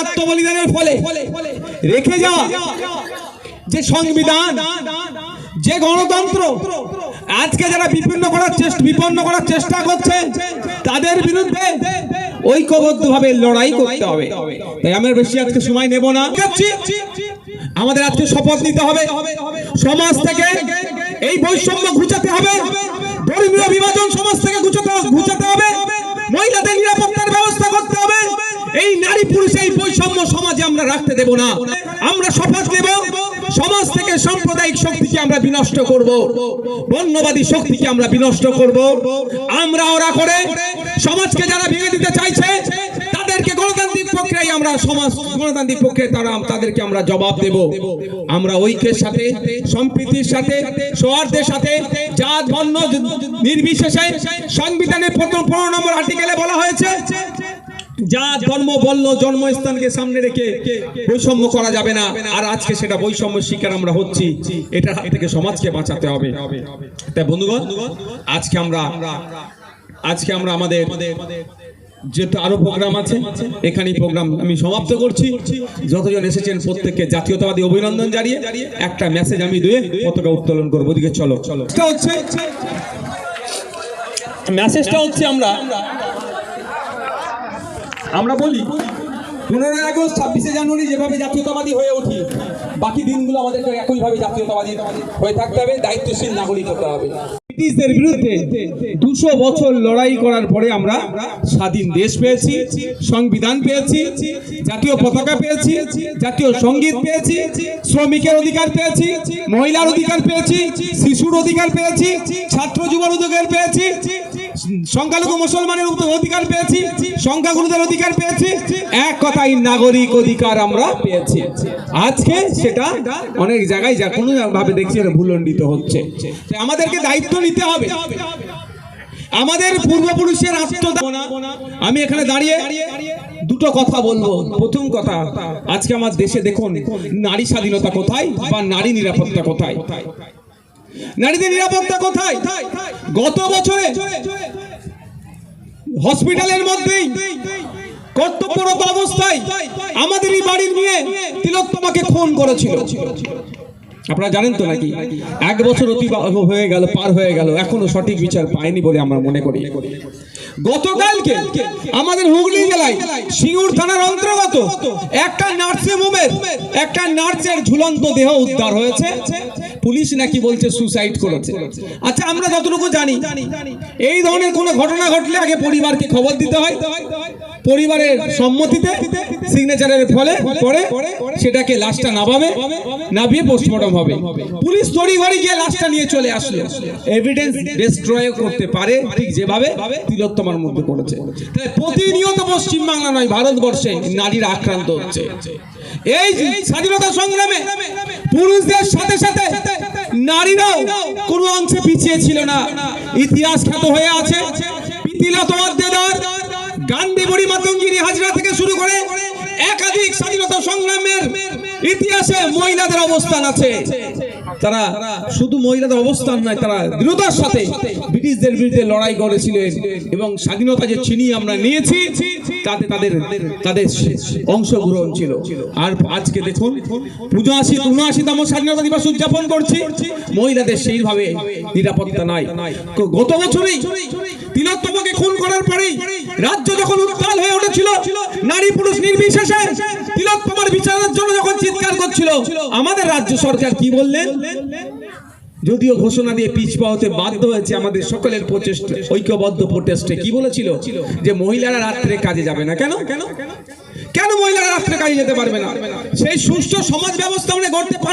আত্মবলিদানের ফলে রেখে যাওয়া যে সংবিধান, যে গণতন্ত্র, আজকে যারা বিপন্ন করার চেষ্টা, বিপন্ন করার চেষ্টা করছে, তাদের বিরুদ্ধে ঐক্যবদ্ধভাবে লড়াই করতে হবে। তাই আমরা বেশি আজকে সময় নেব না। আমাদের আজকে শপথ নিতে হবে। সমাজ থেকে এই বৈষম্য ঘুচাতে হবে। ধর্মীয় বিভাজন সমাজ থেকে ঘুচাতে ঘুচাতে এই নারী পুরুষ, এই বৈষম্য সমাজে আমরা রাখতে দেব না। আমরা শপথ নেব, সমাজ থেকে সাম্প্রদায়িক শক্তিকে আমরা বিনষ্ট করব, বর্ণবাদী শক্তিকে আমরা বিনষ্ট করব। আমরা ওরা করে সমাজকে যারা ভেঙে দিতে চাইছে, তাদেরকে গণতান্ত্রিক প্রক্রিয়ায় আমরা সমাজ, গণতান্ত্রিক প্রক্রিয়ায় তারা তাদেরকে আমরা জবাব দেব। আমরা ঐক্যের সাথে, সম্প্রীতির সাথে, সৌহার্দ্যের সাথে, জাত, বর্ণ, নির্বিশেষে সংবিধানের প্রথম পনেরো নম্বর আর্টিকেলে বলা জাত ধর্ম বর্ণ জন্মস্থানকে সামনে রেখে বৈষম্য করা যাবে না। আর আজকে সেটা বৈষম্য শিকার আমরা হচ্ছি। এটা থেকে সমাজকে বাঁচাতে হবে। তাই বন্ধুগণ আজকে আমরা আজকে আমরা আমাদের যেহেতু আরও প্রোগ্রাম আছে এখানেই প্রোগ্রাম আমি সমাপ্ত করছি। যতজন এসেছেন প্রত্যেককে জাতীয়তাবাদী অভিনন্দন জানিয়ে একটা মেসেজ আমি দিয়ে পতাকা উত্তোলন করব। ওদিকে চলো। চলো হচ্ছে মেসেজটা হচ্ছে আমরা আমরা বলি, পনেরোই আগস্ট, ছাব্বিশে জানুয়ারি যেভাবে জাতীয়তাবাদী হয়ে উঠি, বাকি দিনগুলো আমাদেরকে একইভাবে জাতীয়তাবাদী হয়ে থাকতে হবে, দায়িত্বশীল নাগরিক হতে হবে। ব্রিটিশদের বিরুদ্ধে দুশো বছর লড়াই করার পরে আমরা স্বাধীন দেশ পেয়েছি, সংবিধান পেয়েছি, জাতীয় পতাকা পেয়েছি, জাতীয় সংগীত পেয়েছি, শ্রমিকের অধিকার পেয়েছি, মহিলার অধিকার পেয়েছি, শিশুর অধিকার পেয়েছি, ছাত্র যুবর অধিকার পেয়েছি সংখ্যালঘু মুসলমানের অধিকার পেয়েছি, সংখ্যাগুরুদের অধিকার পেয়েছি, এক কথাই নাগরিক অধিকার আমরা পেয়েছি। আজকে সেটা অনেক জায়গায় যা কোনো ভাবে দেখছি এটা ভুলণ্ডিত হচ্ছে। আমাদেরকে দায়িত্ব নিতে হবে। আমাদের পূর্বপুরুষের আত্মদান আমি এখানে দাঁড়িয়ে দুটো কথা বলব। প্রথম কথা, আজকে আমার দেশে দেখুন, নারী স্বাধীনতা কোথায় বা নারী নিরাপত্তা কোথায়? নারীদের নিরাপত্তা কোথায়? গত বছরে হসপিটালের মধ্যেই কর্তব্যরত অবস্থায় আমাদেরই বাড়ির নিয়ে তিলোত্তমাকে খুন করেছিল। আপনারা জানেন তো নাকি? এক বছর অতি হয়ে গেল, পার হয়ে গেল, এখনও সঠিক বিচার পায়নি বলে আমরা মনে করি। গতকালকে আমাদের হুগলি জেলায় সিঙ্গুর থানার অন্তর্গত একটা নার্সিং হোমের, একটা নার্সের ঝুলন্ত দেহ উদ্ধার হয়েছে। পুলিশ নাকি বলছে সুসাইড করেছে? আচ্ছা আমরা যতটুকু জানি, এই ধরনের কোনো ঘটনা ঘটলে আগে পরিবারকে খবর দিতে হয়। পরিবারের সম্মতিতে সিগনেচারের ফলে পরে সেটাকে লাশটা নামাবে, নামিয়ে পোস্টমর্টম হবে। পুলিশ তড়ি ঘড়ি গিয়ে লাশটা নিয়ে চলে আসলো। এভিডেন্স ডিস্ট্রয় করতে পারে, ঠিক যেভাবে তিলোত্তমার মধ্যে করেছে। তাই প্রতিনিয়ত পশ্চিম বাংলা নয়, ভারতবর্ষে নারীরা আক্রান্ত হচ্ছে। এই স্বাধীনতা সংগ্রামে পুরুষদের সাথে সাথে নারীরাও কোনো অংশে পিছিয়ে ছিল না। ইতিহাস খ্যাত হয়ে আছে। গান্ধী করে একাধিক স্বাধীনতা সংগ্রামের ইতিহাসে মহিলাদের অবস্থান আছে। তারা শুধু মহিলাদের অবস্থান নয়, তারা দৃঢ়তার সাথে ব্রিটিশদের বিরুদ্ধে লড়াই করেছিলেন এবং স্বাধীনতা যে ছিনিয়ে আমরা নিয়েছি, তাতে তাদের তাদের অংশগ্রহণ ছিল। আর আজকে দেখুন, পঁচাশি, উনআশিতম স্বাধীনতা দিবস উদযাপন করছি। মহিলাদের সেইভাবে নিরাপত্তা নাই। গত বছরেই তিলোত্তমাকে খুন করার পরেই রাজ্য যখন নারী পুরুষ নির্বিশেষে তিলক তোমার বিচারের জন্য যখন চিৎকার করছিল, আমাদের রাজ্য সরকার কি বললেন? যদিও ঘোষণা দিয়ে পিছপা হতে বাধ্য হয়েছে আমাদের সকলের প্রচেষ্টা, ঐক্যবদ্ধ প্রচেষ্টে কি বলেছিল? যে মহিলারা রাত্রে কাজে যাবে না কেন? কেন মহিলারা রাত্রে কাজে যেতে পারবে না? সেই সুষ্ঠু সমাজ ব্যবস্থা আমরা গড়তে পারি